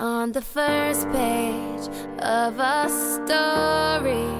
on the first page of a story.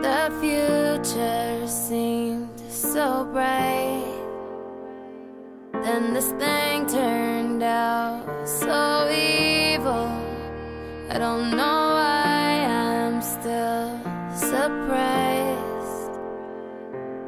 The future seemed so bright. Then this thing turned out so evil. I don't know why I'm still surprised.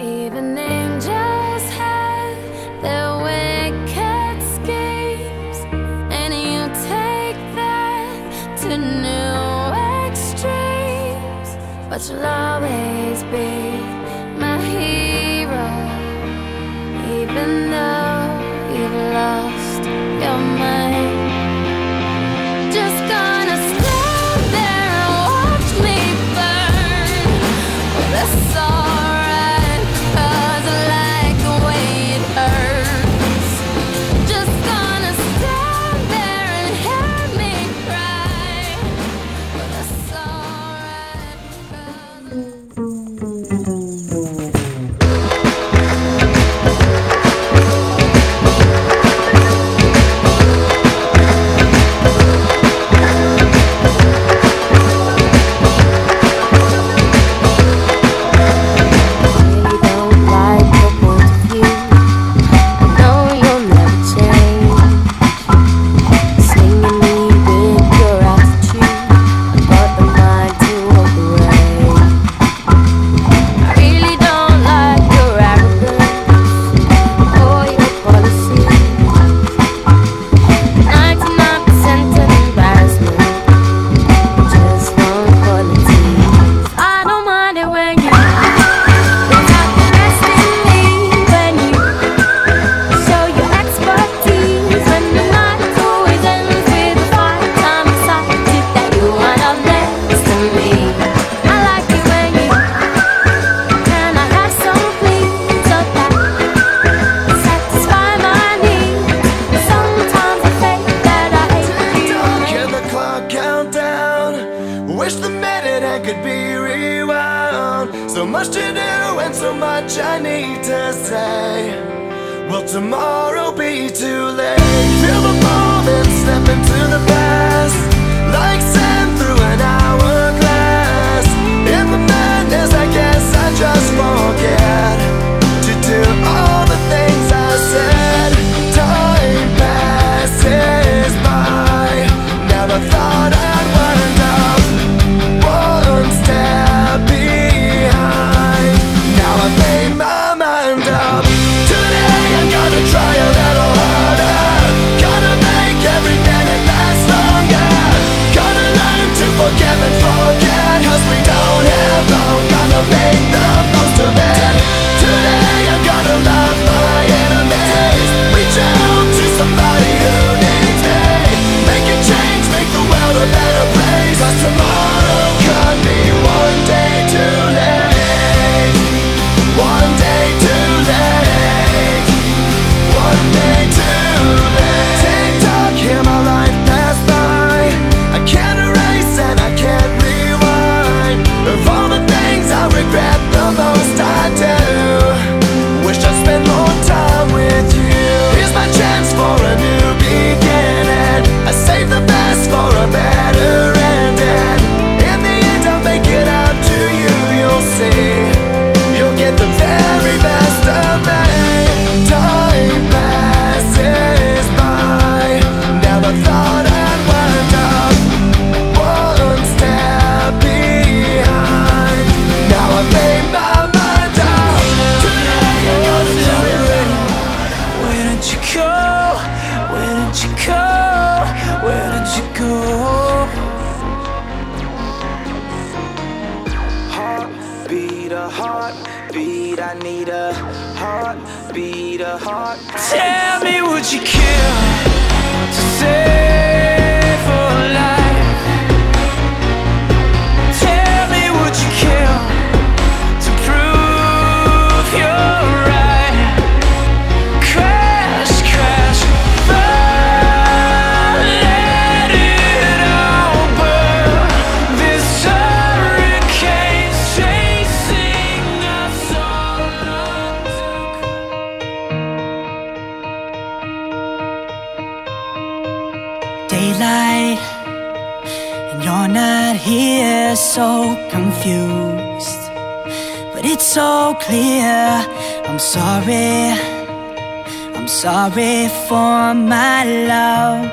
Even if tomorrow be too late. heartbeat. I need a heartbeat, a heart. Tell me, would you kill to save? Daylight, and you're not here, so confused. But it's so clear. I'm sorry, I'm sorry for my love,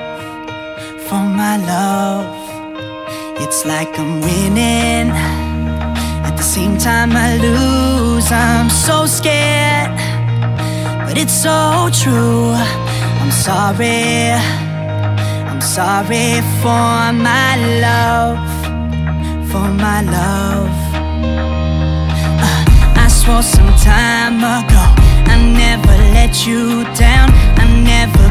for my love. It's like I'm winning. At the same time, I lose. I'm so scared, but it's so true. I'm sorry. Sorry for my love, for my love. Uh, I swore some time ago I never let you down. I never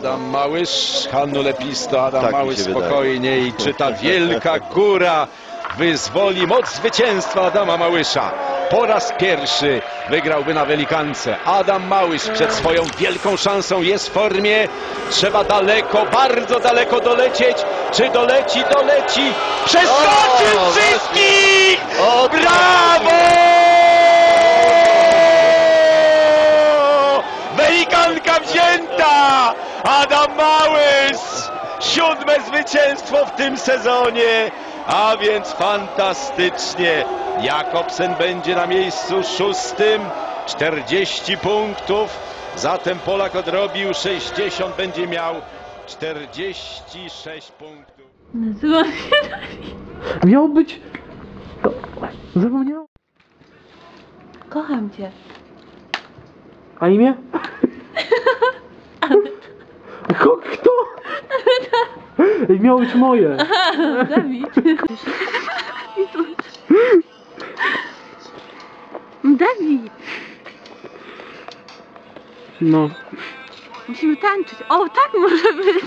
Adam Małysz, Hannu Lepisto, Adam Tak Małysz się wydaje. spokojnie i czy ta wielka góra wyzwoli moc zwycięstwa Adama Małysza. Po raz pierwszy wygrałby na Welikance. Adam Małysz przed swoją wielką szansą jest w formie. Trzeba daleko, bardzo daleko dolecieć. Czy doleci? Doleci! Przeskoczył wszystkich! O, Brawo! Adam Małysz! Siódme zwycięstwo w tym sezonie, a więc fantastycznie. Jakobsen będzie na miejscu szóstym, 40 punktów. Zatem Polak odrobił 60, będzie miał 46 punktów. Nazywam się Dawid. Miał być. To... Zapomniałem. Kocham cię. A imię? Ko, kto? Ej, miało być moje. Dawid. Dawid. No. Musimy tańczyć. O, tak może być.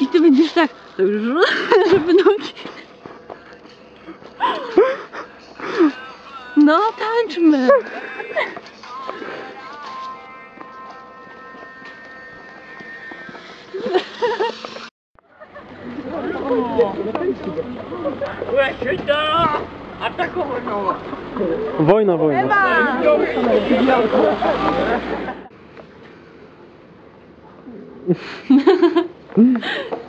I ty będziesz tak, tańczmy. Wojna, wojna.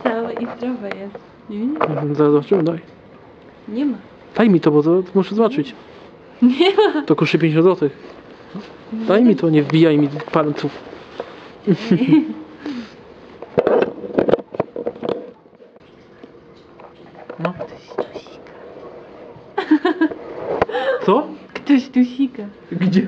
Całe i zdrowe jest. Nie, nie, Zaraz zobaczymy, daj. nie ma. Daj mi to, bo to, to muszę zobaczyć. Nie ma. To kosztuje 50 zł. Daj mi to, nie wbijaj mi palców. No. Co? Ktoś tu sika. Gdzie?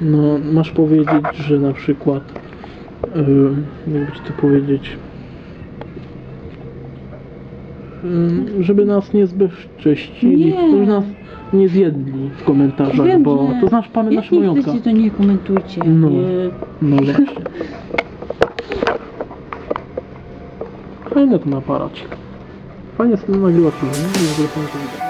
No, masz powiedzieć, że na przykład, yy, jakby ci to powiedzieć, yy, żeby nas nie zbezcześcili, Nie. żeby nas nie zjedli w komentarzach, Wiem, bo że- to znasz Pamiętasz Jak nie chcecie, to nie komentujcie. No. Nie. No właśnie. Fajny ten aparacik. Fajnie sobie nagrywa film, nie? W ogóle fajnie to widać.